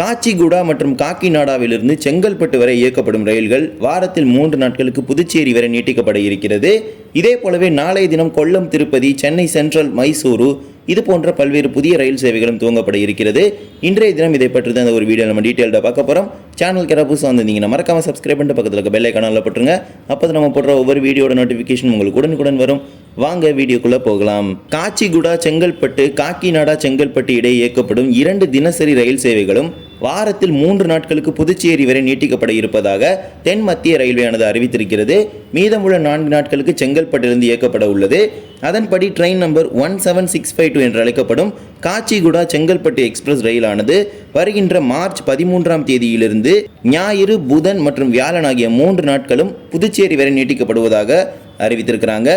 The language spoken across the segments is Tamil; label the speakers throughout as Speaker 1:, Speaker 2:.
Speaker 1: காச்சிகுடா மற்றும் காக்கிநாடாவிலிருந்து செங்கல்பட்டு வரை இயக்கப்படும் ரயில்கள் வாரத்தில் மூன்று நாட்களுக்கு புதுச்சேரி வரை நீட்டிக்கப்பட இருக்கிறது. இதே போலவே நாளைய தினம் கொல்லம் திருப்பதி சென்னை சென்ட்ரல் மைசூரு இது போன்ற பல்வேறு புதிய ரயில் சேவைகளும் துவங்கப்பட இருக்கிறது. இன்றைய தினம் இதை பற்றி தான் ஒரு வீடியோ நம்ம டீட்டெயில்டாக பார்க்க போகிறோம் சேனல் கிட்ட புதுசாக வந்திருந்தீங்கன்னா மறக்காமல் சப்ஸ்கிரைப் பண்ணிட்டு பக்கத்தில் இருக்க பெல்லை கனாலில் போட்டுருங்க அப்போ நம்ம போடுற ஒவ்வொரு வீடியோட நோட்டிஃபிகேஷன் உங்களுக்கு உடனுக்குடன் வரும். வாங்க வீடியோக்குள்ளே போகலாம். காச்சிகுடா செங்கல்பட்டு காக்கிநாடா செங்கல்பட்டு இடையே இயக்கப்படும் இரண்டு தினசரி ரயில் சேவைகளும் வாரத்தில் மூன்று நாட்களுக்கு புதுச்சேரி வரை நீட்டிக்கப்பட இருப்பதாக தென் மத்திய ரயில்வேயானது அறிவித்திருக்கிறது. மீதமுள்ள நான்கு நாட்களுக்கு செங்கல்பட்டிலிருந்து இயக்கப்பட உள்ளது. அதன்படி train number one seven six five two என்று அழைக்கப்படும் காச்சிகுடா செங்கல்பட்டு எக்ஸ்பிரஸ் ரயிலானது வருகின்ற மார்ச் பதிமூன்றாம் தேதியிலிருந்து ஞாயிறு புதன் மற்றும் வியாழன் ஆகிய மூன்று நாட்களும் புதுச்சேரி வரை நீட்டிக்கப்படுவதாக அறிவித்திருக்கிறாங்க.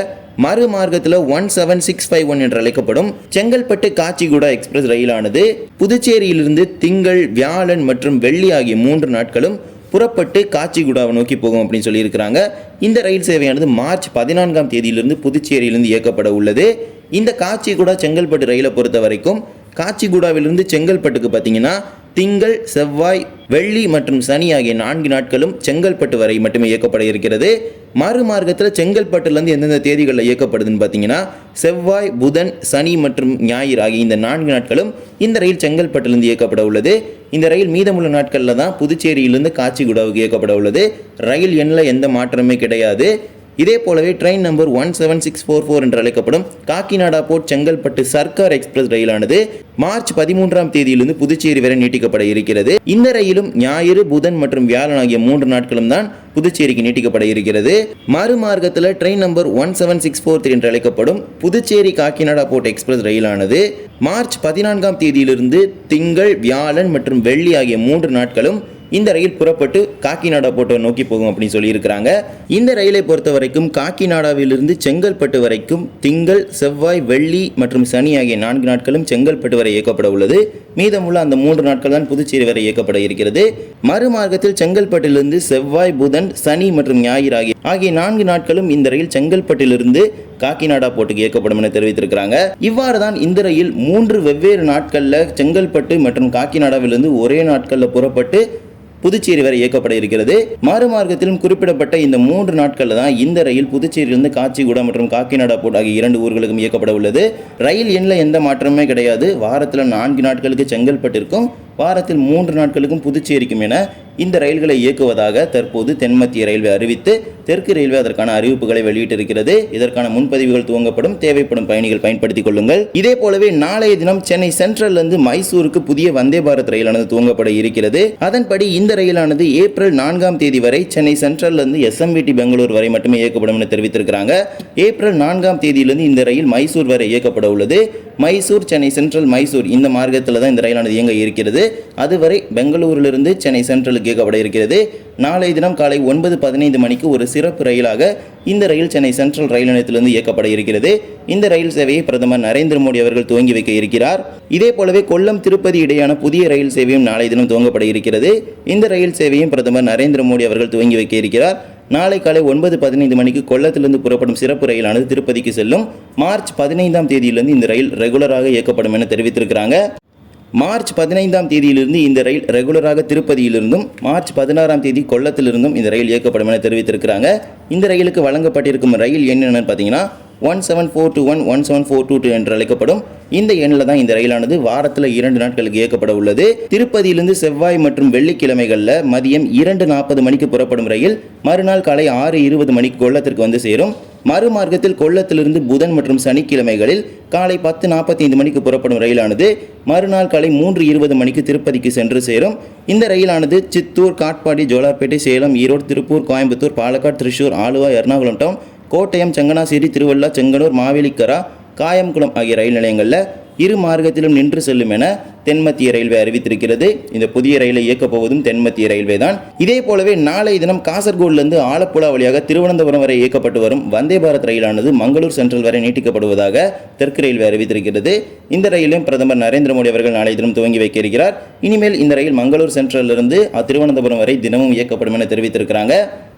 Speaker 1: மறு மார்க்கத்தில் one seven six five one என்று அழைக்கப்படும் செங்கல்பட்டு காச்சிகுடா எக்ஸ்பிரஸ் ரயிலானது புதுச்சேரியிலிருந்து திங்கள் வியாழன் மற்றும் வெள்ளி ஆகிய மூன்று நாட்களும் புறப்பட்டு காச்சிகுடாவை நோக்கி போகும் அப்படின்னு சொல்லியிருக்கிறாங்க. இந்த ரயில் சேவையானது மார்ச் பதினான்காம் தேதியிலிருந்து புதுச்சேரியிலிருந்து இயக்கப்பட உள்ளது. இந்த காச்சிகுடா செங்கல்பட்டு ரயிலை பொறுத்த வரைக்கும் காச்சிகுடாவிலிருந்து செங்கல்பட்டுக்கு பார்த்தீங்கன்னா திங்கள் செவ்வாய் வெள்ளி மற்றும் சனி ஆகிய நான்கு நாட்களும் செங்கல்பட்டு வரை மட்டுமே இயக்கப்பட இருக்கிறது. மறு மார்க்கத்தில் செங்கல்பட்டுலேருந்து எந்தெந்த தேதிகளில் இயக்கப்படுதுன்னு பார்த்தீங்கன்னா செவ்வாய் புதன் சனி மற்றும் ஞாயிறு ஆகிய இந்த நான்கு நாட்களும் இந்த ரயில் செங்கல்பட்டுலேருந்து இயக்கப்பட உள்ளது. இந்த ரயில் மீதமுள்ள நாட்களில் தான் புதுச்சேரியிலிருந்து காச்சிகுடாவுக்கு இயக்கப்பட உள்ளது. ரயில் எண்ணில் எந்த மாற்றமே கிடையாது. இதே போலவே train number one seven six four four என்று அழைக்கப்படும் காக்கிநாடா போர்ட் செங்கல்பட்டு சர்க்கார் எக்ஸ்பிரஸ் ரயிலானது மார்ச் பதிமூன்றாம் தேதியிலிருந்து புதுச்சேரி வரை நீட்டிக்கப்பட இருக்கிறது. இந்த ரயிலும் ஞாயிறு புதன் மற்றும் வியாழன் ஆகிய மூன்று நாட்களும் தான் புதுச்சேரிக்கு நீட்டிக்கப்பட இருக்கிறது. மறுமார்க்கத்தில் train number one seven six four three என்று அழைக்கப்படும் புதுச்சேரி காக்கிநாடா போர்ட் எக்ஸ்பிரஸ் ரயிலானது மார்ச் பதினான்காம் தேதியிலிருந்து திங்கள் வியாழன் மற்றும் வெள்ளி ஆகிய மூன்று நாட்களும் இந்த ரயில் புறப்பட்டு காக்கிநாடா போட்டோ நோக்கி போகும் அப்படின்னு சொல்லியிருக்கிறாங்க. இந்த ரயிலை பொறுத்த வரைக்கும் காக்கிநாடாவிலிருந்து செங்கல்பட்டு வரைக்கும் திங்கள் செவ்வாய் வெள்ளி மற்றும் சனி ஆகிய நான்கு நாட்களும் செங்கல்பட்டு வரை இயக்கப்பட உள்ளது. மீதமுள்ள அந்த மூன்று நாட்கள் தான் புதுச்சேரி வரை இயக்கப்பட இருக்கிறது. மறுமார்க்கத்தில் செங்கல்பட்டிலிருந்து செவ்வாய் புதன் சனி மற்றும் ஞாயிறு ஆகிய ஆகிய நான்கு நாட்களும் இந்த ரயில் செங்கல்பட்டிலிருந்து காக்கிநாடா போட்டுக்கு இயக்கப்படும் என தெரிவித்திருக்கிறாங்க. இவ்வாறு தான் இந்த ரயில் மூன்று வெவ்வேறு நாட்களில் செங்கல்பட்டு மற்றும் காக்கிநாடாவிலிருந்து ஒரே நாட்களில் புறப்பட்டு புதுச்சேரி வரை இயக்கப்பட இருக்கிறது. மாறுமார்க்கத்திலும் குறிப்பிடப்பட்ட இந்த மூன்று நாட்களில் தான் இந்த ரயில் புதுச்சேரியிலிருந்து காச்சிகுடா மற்றும் காக்கிநாடா போட் ஆகிய இரண்டு ஊர்களுக்கும் இயக்கப்பட உள்ளது. ரயில் எண்ணில் எந்த மாற்றமே கிடையாது. வாரத்தில் நான்கு நாட்களுக்கு செங்கல்பட்டிற்கும் வாரத்தில் மூன்று நாட்களுக்கும் புதுச்சேரிக்கும் என இந்த ரயில்களை இயக்குவதாக தற்போது தென்மத்திய ரயில்வே அறிவித்து தெற்கு ரயில்வே அதற்கான அறிவிப்புகளை வெளியிட்டிருக்கிறது. இதற்கான முன்பதிவுகள் துவங்கப்படும். தேவைப்படும் பயணிகள் பயன்படுத்திக் கொள்ளுங்கள். இதே போலவே நாளைய தினம் சென்னை சென்ட்ரலிருந்து மைசூருக்கு புதிய வந்தே பாரத் ரயிலானது துவங்கப்பட இருக்கிறது. அதன்படி இந்த ரயிலானது ஏப்ரல் நான்காம் தேதி வரை சென்னை சென்ட்ரலிருந்து எஸ்எம்விடி பெங்களூர் வரை மட்டுமே இயக்கப்படும் என தெரிவித்திருக்கிறாங்க. ஏப்ரல் நான்காம் தேதியிலிருந்து இந்த ரயில் மைசூர் வரை இயக்கப்பட உள்ளது. மைசூர் சென்னை சென்ட்ரல் மைசூர் இந்த மார்க்கத்தில் தான் இந்த ரயிலானது இயங்க இருக்கிறது. அதுவரை பெங்களூரிலிருந்து சென்னை சென்ட்ரலுக்கு இயக்கப்பட இருக்கிறது. நாளை தினம் காலை ஒன்பது பதினைந்து மணிக்கு ஒரு சிறப்பு ரயிலாக இந்த ரயில் சென்னை சென்ட்ரல் ரயில் நிலையத்திலிருந்து இயக்கப்பட இருக்கிறது. இந்த ரயில் சேவையை பிரதமர் நரேந்திர மோடி அவர்கள் துவங்கி வைக்க இருக்கிறார். இதே போலவே கொல்லம் திருப்பதி இடையான புதிய ரயில் சேவையும் நாளை தினம் துவங்கப்பட இருக்கிறது. இந்த ரயில் சேவையும் பிரதமர் நரேந்திர மோடி அவர்கள் துவங்கி வைக்க இருக்கிறார். நாளை காலை ஒன்பது பதினைந்து மணிக்கு கொல்லத்திலிருந்து புறப்படும் சிறப்பு ரயிலானது திருப்பதிக்கு செல்லும். மார்ச் பதினைந்தாம் தேதியிலிருந்து இந்த ரயில் ரெகுலராக இயக்கப்படும் என தெரிவித்திருக்கிறாங்க. மார்ச் பதினைந்தாம் தேதியிலிருந்து இந்த ரயில் ரெகுலராக திருப்பதியிலிருந்தும் மார்ச் பதினாறாம் தேதி கொல்லத்திலிருந்தும் இந்த ரயில் இயக்கப்படும் என தெரிவித்திருக்கிறாங்க. இந்த ரயிலுக்கு வழங்கப்பட்டிருக்கும் ரயில் என்னென்னு பார்த்தீங்கன்னா one seven four two one one seven four two two என்று அழைக்கப்படும். இந்த எண்ணில் தான் இந்த ரயிலானது வாரத்தில் இரண்டு நாட்களுக்கு இயக்கப்பட உள்ளது. திருப்பதியிலிருந்து செவ்வாய் மற்றும் வெள்ளிக்கிழமைகளில் மதியம் இரண்டு நாற்பது மணிக்கு புறப்படும் ரயில் மறுநாள் காலை ஆறு இருபது மணிக்கு கொள்ளத்திற்கு வந்து சேரும். மறுமார்க்கத்தில் கொள்ளத்திலிருந்து புதன் மற்றும் சனிக்கிழமைகளில் காலை பத்து நாற்பத்தி ஐந்து மணிக்கு புறப்படும் ரயிலானது மறுநாள் காலை மூன்று இருபது மணிக்கு திருப்பதிக்கு சென்று சேரும். இந்த ரயிலானது சித்தூர் காட்பாடி ஜோலார்பேட்டை சேலம் ஈரோடு திருப்பூர் கோயம்புத்தூர் பாலக்காடு திருச்சூர் ஆலுவா எர்ணாகுளம் டவுன் கோட்டயம் செங்கனாசேரி திருவள்ளா செங்கனூர் மாவேலிக்கரா காயம்குளம் ஆகிய ரயில் நிலையங்களில் இரு மார்க்கத்திலும் நின்று செல்லும் என தென்மத்திய ரயில்வே அறிவித்திருக்கிறது. இந்த புதிய ரயிலை இயக்கப் போவதும் தென்மத்திய ரயில்வே தான். இதே போலவே நாளை தினம் காசர்கோடிலிருந்து ஆலப்புழா வழியாக திருவனந்தபுரம் வரை இயக்கப்பட்டு வரும் வந்தே பாரத் ரயிலானது மங்களூர் சென்ட்ரல் வரை நீட்டிக்கப்படுவதாக தெற்கு ரயில்வே அறிவித்திருக்கிறது. இந்த ரயிலையும் பிரதமர் நரேந்திர மோடி அவர்கள் நாளை தினம் துவங்கி வைக்க இருக்கிறார். இனிமேல் இந்த ரயில் மங்களூர் சென்ட்ரலிருந்து திருவனந்தபுரம் வரை தினமும் இயக்கப்படும் என தெரிவித்திருக்கிறாங்க.